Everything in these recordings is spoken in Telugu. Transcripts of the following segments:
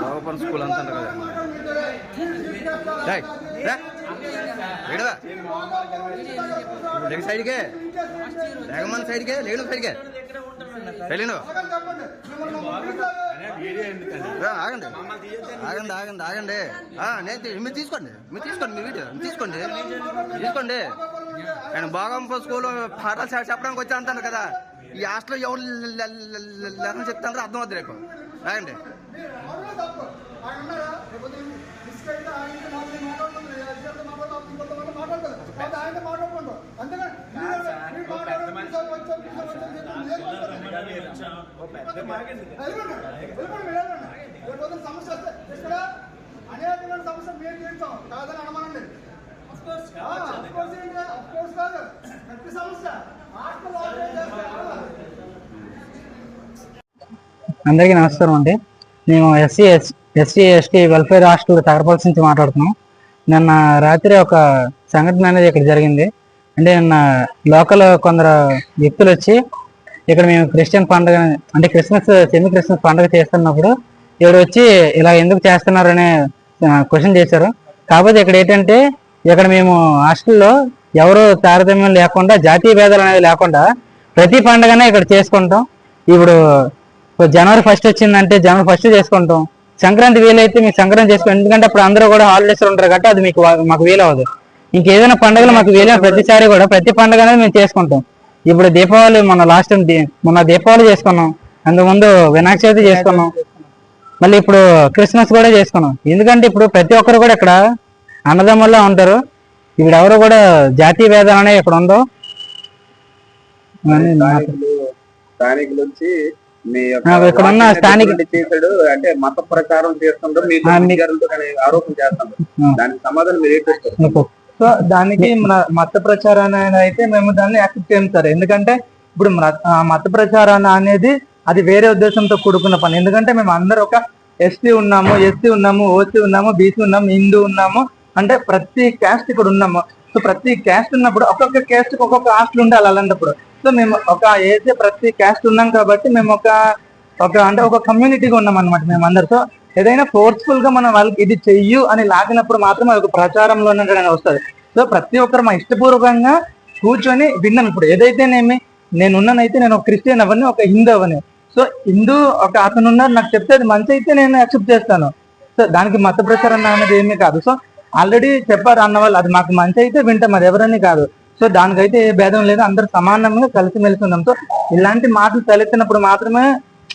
బాగుపడి స్కూల్ అంతా కదా. లేడువా సైడ్కే. లేకమన్న సైడ్కే లేను సైడ్కే. వెళ్ళిను ఆగండి. ఆగండి ఆగండి ఆగండి. నేను మీరు తీసుకోండి. మీరు తీసుకోండి మీ వీడియో. తీసుకోండి. తీసుకోండి. నేను భోగంపూర్ స్కూల్ పాఠాలు చె- చెప్పడానికి వచ్చా అంటాను కదా ఈ హాస్టల్లో ఎవరు లేదని చెప్తాను అర్థం అవుతుంది రేపు ఆగండి సమస్య వస్తే ఇక్కడ అనేకమైన సమస్య మేము తీర్చాం కాదని అనమనండి అఫ్ అందరికీ నమస్కారం అండి. మేము SC S SC ST welfare hostel Tagarapalsi నుంచి మాట్లాడుతున్నాం. నిన్న రాత్రి ఒక సంఘటన అనేది ఇక్కడ జరిగింది. అంటే నిన్న లోకల్ కొందరు వ్యక్తులు వచ్చి ఇక్కడ మేము క్రిస్టియన్ పండుగ అంటే క్రిస్మస్ సెమీ క్రిస్మస్ పండుగ చేస్తున్నప్పుడు ఇక్కడ వచ్చి ఇలా ఎందుకు చేస్తున్నారనే క్వశ్చన్ చేశారు. కాకపోతే ఇక్కడ ఏంటంటే ఇక్కడ మేము హాస్టల్లో ఎవరు తారతమ్యం లేకుండా జాతీయ భేదాలు అనేది లేకుండా ప్రతి పండుగనే ఇక్కడ చేసుకుంటాం. ఇప్పుడు జనవరి ఫస్ట్ వచ్చిందంటే జనవరి ఫస్ట్ చేసుకుంటాం. సంక్రాంతి వీలైతే మీకు సంక్రాంతి చేసుకుంటాం. ఎందుకంటే అప్పుడు అందరూ కూడా హాలిడేస్ ఉంటారు కాబట్టి అది మీకు మాకు వీలవదు ఇంకేదైనా పండుగలు మాకు వీలైన ప్రతిసారి కూడా ప్రతి పండుగ అనేది మేము చేసుకుంటాం. ఇప్పుడు దీపావళి మన లాస్ట్ టైం మొన్న దీపావళి చేసుకున్నాం. అంతకుముందు వినాయక చవితి చేసుకున్నాం. మళ్ళీ ఇప్పుడు క్రిస్మస్ కూడా చేసుకున్నాం. ఎందుకంటే ఇప్పుడు ప్రతి ఒక్కరు కూడా ఇక్కడ అన్నదమ్ముల్లో ఉంటారు. ఎవరు కూడా జాతీయ భేదాలు అనేవి ఇక్కడ నా- స్థానికులు వచ్చి ఇక్కడ ఉన్న స్థానిక- చేశాడు. అంటే మత ప్రచారం చేస్తుండ్రు ఆరోపణ. దానికి సమాధానం మీరు సో దానికి మన మత ప్రచారాన్ని అయితే మేము దాన్ని యాక్సెప్ట్ చేయం సార్. ఎందుకంటే ఇప్పుడు మత ప్రచారాన్ని అనేది అది వేరే ఉద్దేశంతో కూడుకున్న పని. ఎందుకంటే మేము అందరూ ఒక ఎస్టీ ఉన్నాము ఎస్సీ ఉన్నాము ఓసీ ఉన్నాము బీసీ ఉన్నాము హిందూ ఉన్నాము. అంటే ప్రతి క్యాస్ట్ ఇక్కడ ఉన్నాము సో ప్రతి క్యాస్ట్ ఉన్నప్పుడు ఒక్కొక్క క్యాస్ట్ ఒక్కొక్క హాస్టల్ ఉండాలి అలాంటప్పుడు. సో మేము ఒక ఏసీ ప్రతి క్యాస్ట్ ఉన్నాం కాబట్టి మేము ఒక ఒక అంటే ఒక కమ్యూనిటీగా ఉన్నాం అనమాట మేము అందరు. సో ఏదైనా ఫోర్స్ఫుల్గా మనం వాళ్ళకి ఇది చెయ్యు అని లాగినప్పుడు మాత్రం అది ఒక ప్రచారంలో ఉన్నట్టుగానే వస్తుంది. సో ప్రతి ఒక్కరు మా ఇష్టపూర్వకంగా కూర్చొని విన్నాం ఇప్పుడు. ఏదైతేనేమి నేనున్నానైతే నేను ఒక క్రిస్టియన్ అవని ఒక హిందూ అవని సో హిందూ ఒక అతను ఉన్నారు నాకు చెప్తే అది మంచి అయితే నేను యాక్సెప్ట్ చేస్తాను. సో దానికి మత ప్రచారం అనేది ఏమీ కాదు. సో ఆల్రెడీ చెప్పారు అన్న వాళ్ళు అది మాకు మంచి అయితే వింటాం అది ఎవరని కాదు. సో దానికైతే ఏ భేదం లేదు అందరు సమానంగా కలిసిమెలిసి ఉన్నాం. సో ఇలాంటి మాటలు తలెత్తినప్పుడు మాత్రమే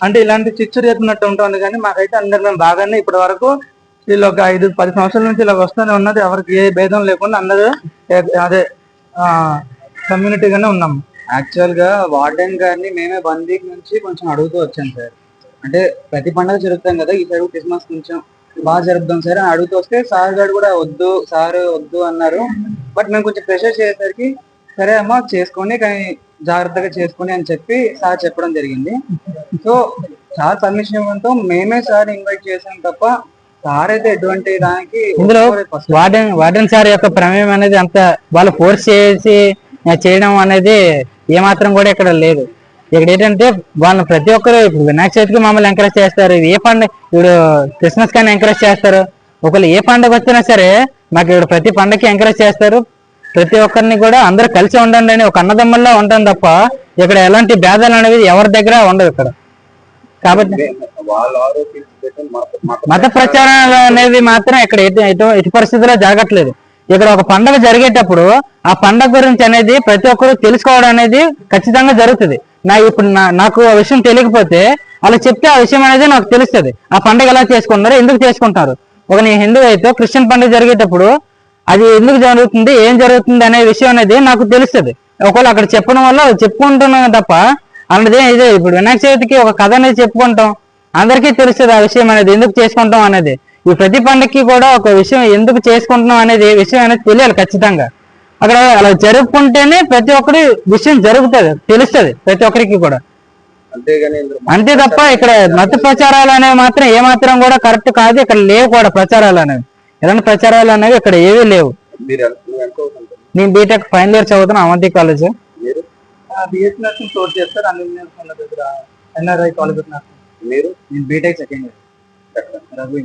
అంటే ఇలాంటి చిచ్చు రేపినట్టు ఉంటుంది కానీ మాకైతే అందరు మేము బాగానే ఇప్పటి వరకు వీళ్ళు ఒక ఐదు పది సంవత్సరాల నుంచి ఇలా వస్తూనే ఉన్నది. ఎవరికి ఏ భేదం లేకుండా అందరూ అదే కమ్యూనిటీగానే ఉన్నాము యాక్చువల్గా వార్డెన్ గారిని మేమే వన్ వీక్ నుంచి కొంచెం అడుగుతూ వచ్చాం సార్. అంటే ప్రతి పండుగ జరుగుతాం కదా ఈ సైడ్ క్రిస్మస్ కొంచెం బాగా జరుపుతాం సార్ అని అడుగుతూ వస్తే సార్ గారు కూడా వద్దు సార్ వద్దు అన్నారు. బట్ మేము కొంచెం ప్రెషర్ చేసేసరికి సరే అమ్మా చేసుకోండి కానీ జాగ్రత్తగా చేసుకోండి అని చెప్పి సార్ చెప్పడం జరిగింది. సో సార్ పర్మిషన్ ఇవ్వడంతో మేమే సార్ ఇన్వైట్ చేసాం తప్ప సార్ అయితే ఎటువంటి దానికి ఇందులో. వార్డెన్ వార్డెన్ సార్ యొక్క ప్రమేయం అనేది అంత వాళ్ళు ఫోర్స్ చేసి చేయడం అనేది ఏమాత్రం కూడా ఇక్కడ లేదు. ఇక్కడ ఏంటంటే వాళ్ళని ప్రతి ఒక్కరు ఇప్పుడు వినాయక చవితికి మమ్మల్ని ఎంకరేజ్ చేస్తారు. ఏ పండుగ? ఇప్పుడు క్రిస్మస్ కానీ ఎంకరేజ్ చేస్తారు. ఒకళ్ళు ఏ పండుగ వచ్చినా సరే మాకు ఇక్కడ ప్రతి పండుగకి ఎంకరేజ్ చేస్తారు. ప్రతి ఒక్కరిని కూడా అందరూ కలిసి ఉండండి అని ఒక అన్నదమ్ముల్లో ఉంటాం తప్ప ఇక్కడ ఎలాంటి భేదాలు అనేవి ఎవరి దగ్గర ఉండవు ఇక్కడ. కాబట్టి వాళ్ళు మత ప్రచారాలు అనేది మాత్రం ఇక్కడ ఎటు పరిస్థితుల్లో జరగట్లేదు. ఇక్కడ ఒక పండగ జరిగేటప్పుడు ఆ పండగ గురించి అనేది ప్రతి ఒక్కరు తెలుసుకోవడం అనేది ఖచ్చితంగా జరుగుతుంది. నా ఇప్పుడు నా- నాకు ఆ విషయం తెలియకపోతే అలా చెప్తే ఆ విషయం అనేది నాకు తెలుస్తుంది. ఆ పండుగ ఎలా చేసుకుంటారు ఎందుకు చేసుకుంటారు? ఒక నేను హిందూ అయితే క్రిస్టియన్ పండుగ జరిగేటప్పుడు అది ఎందుకు జరుగుతుంది ఏం జరుగుతుంది అనే విషయం అనేది నాకు తెలుస్తుంది. ఒకవేళ అక్కడ చెప్పడం వల్ల చెప్పుకుంటున్నాం తప్ప అన్నది ఇదే ఇప్పుడు వినాయక చవితికి ఒక కథ అనేది చెప్పుకుంటాం. అందరికీ తెలుస్తుంది ఆ విషయం అనేది ఎందుకు చేసుకుంటాం అనేది. ఈ ప్రతి పండుగకి కూడా ఒక విషయం ఎందుకు చేసుకుంటున్నాం అనేది విషయం అనేది తెలియాలి ఖచ్చితంగా. అక్కడ అలా జరుపుకుంటేనే ప్రతి ఒక్కరి విషయం జరుగుతుంది తెలుస్తుంది ప్రతి ఒక్కరికి కూడా. అంతే తప్ప ఇక్కడ మత ప్రచారాలు అనేవి మాత్రం ఏ మాత్రం కూడా కరెక్ట్ కాదు ఇక్కడ లేవు కూడా ప్రచారాలు అనేవి. ఎలాంటి ప్రచారాలు అనేవి ఇక్కడ ఏవీ లేవు. నేను బీటెక్ ఫైనల్ ఇయర్ చదువుతున్నా అవంతి కాలేజ్. ఎన్ఆర్ఐ కాలేజ్ మీరు? నేను బీటెక్ సెకండ్ ఇయర్ రఘు